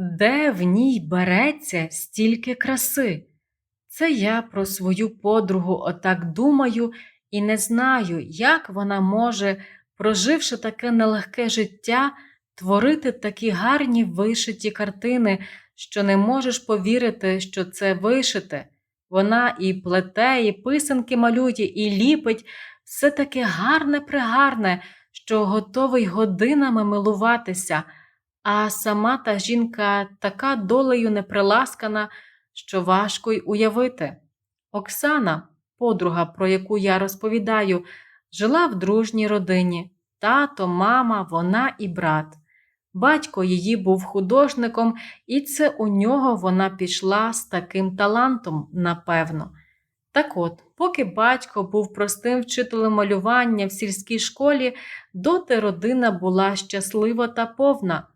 Де в ній береться стільки краси? Це я про свою подругу отак думаю і не знаю, як вона може, проживши таке нелегке життя, творити такі гарні вишиті картини, що не можеш повірити, що це вишите. Вона і плете, і писанки малює, і ліпить все таке гарне пригарне, що готовий годинами милуватися, а сама та жінка така долею неприласкана, що важко й уявити. Оксана, подруга, про яку я розповідаю, жила в дружній родині тато, мама, вона і брат. Батько її був художником, і це у нього вона пішла з таким талантом, напевно. Так от, поки батько був простим вчителем малювання в сільській школі, доти родина була щаслива та повна.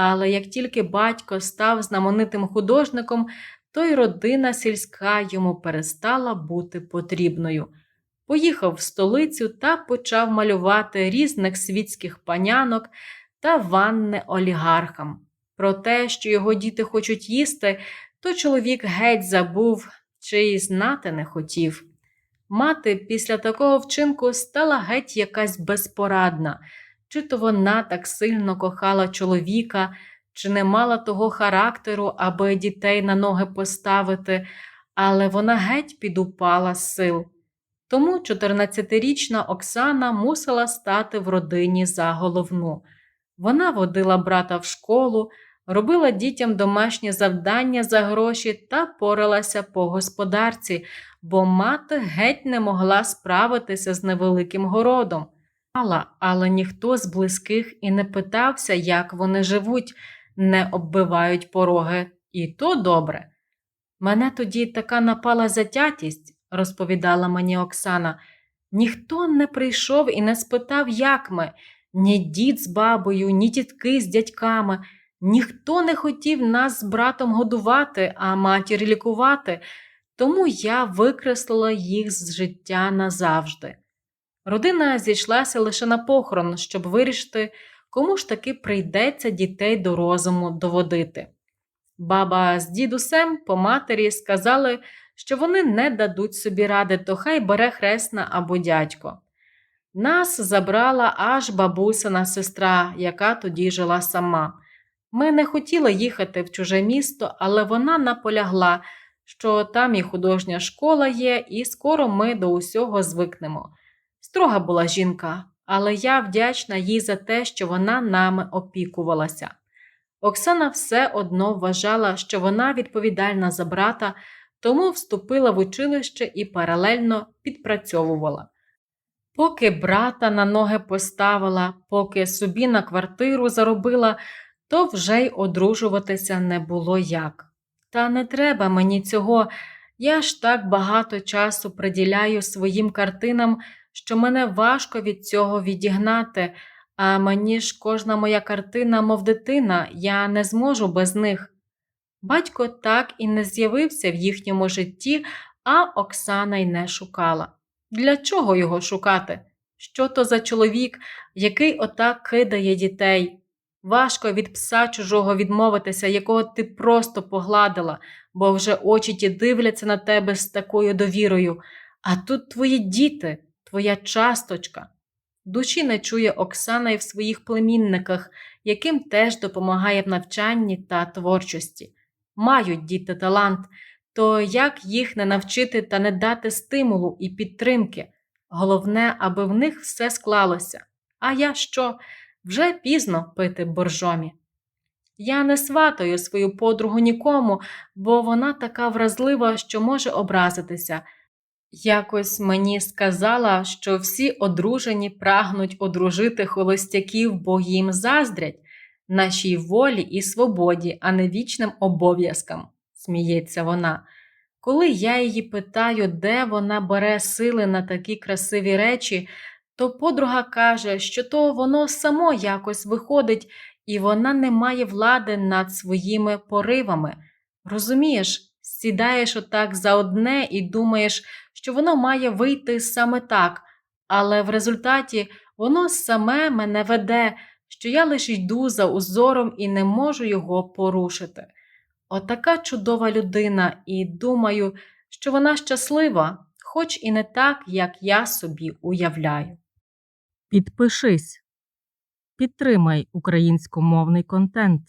Але як тільки батько став знаменитим художником, то й родина сільська йому перестала бути потрібною. Поїхав в столицю та почав малювати різних світських панянок та ванни олігархам. Про те, що його діти хочуть їсти, то чоловік геть забув чи й знати не хотів. Мати після такого вчинку стала геть якась безпорадна, чи то вона так сильно кохала чоловіка, чи не мала того характеру, аби дітей на ноги поставити, але вона геть підупала з сил. Тому 14-річна Оксана мусила стати в родині за головну. Вона водила брата в школу, робила дітям домашні завдання за гроші та поралася по господарці, бо мати геть не могла справитися з невеликим городом. Але, ніхто з близьких і не питався, як вони живуть, не оббивають пороги, і то добре. Мене тоді така напала затятість, розповідала мені Оксана. Ніхто не прийшов і не спитав, як ми, ні дід з бабою, ні тітки з дядьками. Ніхто не хотів нас з братом годувати, а матір лікувати, тому я викреслила їх з життя назавжди. Родина зійшлася лише на похорон, щоб вирішити, кому ж таки прийдеться дітей до розуму доводити. Баба з дідусем по матері сказали, що вони не дадуть собі ради, то хай бере хресна або дядько. Нас забрала аж бабусина сестра, яка тоді жила сама. Ми не хотіли їхати в чуже місто, але вона наполягла, що там і художня школа є, і скоро ми до усього звикнемо. Строга була жінка, але я вдячна їй за те, що вона нами опікувалася. Оксана все одно вважала, що вона відповідальна за брата, тому вступила в училище і паралельно підпрацьовувала. Поки брата на ноги поставила, поки собі на квартиру заробила, то вже й одружуватися не було як. Та не треба мені цього, я ж так багато часу приділяю своїм картинам, що мене важко від цього відігнати, а мені ж кожна моя картина, мов дитина, я не зможу без них. Батько так і не з'явився в їхньому житті, а Оксана й не шукала. Для чого його шукати? Що то за чоловік, який отак кидає дітей? Важко від пса чужого відмовитися, якого ти просто погладила, бо вже очі ті дивляться на тебе з такою довірою. А тут твої діти, твоя часточка. Душі не чує Оксана і в своїх племінниках, яким теж допомагає в навчанні та творчості. Мають діти талант, то як їх не навчити та не дати стимулу і підтримки? Головне, аби в них все склалося. А я що? Вже пізно пити боржомі. Я не сватаю свою подругу нікому, бо вона така вразлива, що може образитися. Якось мені сказала, що всі одружені прагнуть одружити холостяків, бо їм заздрять нашій волі і свободі, а не вічним обов'язкам, сміється вона. Коли я її питаю, де вона бере сили на такі красиві речі, то подруга каже, що то воно само якось виходить, і вона не має влади над своїми поривами. Розумієш, сідаєш отак за одне і думаєш, що воно має вийти саме так, але в результаті воно саме мене веде, що я лише йду за узором і не можу його порушити. Отака чудова людина, і думаю, що вона щаслива, хоч і не так, як я собі уявляю. Підпишись. Підтримай українськомовний контент.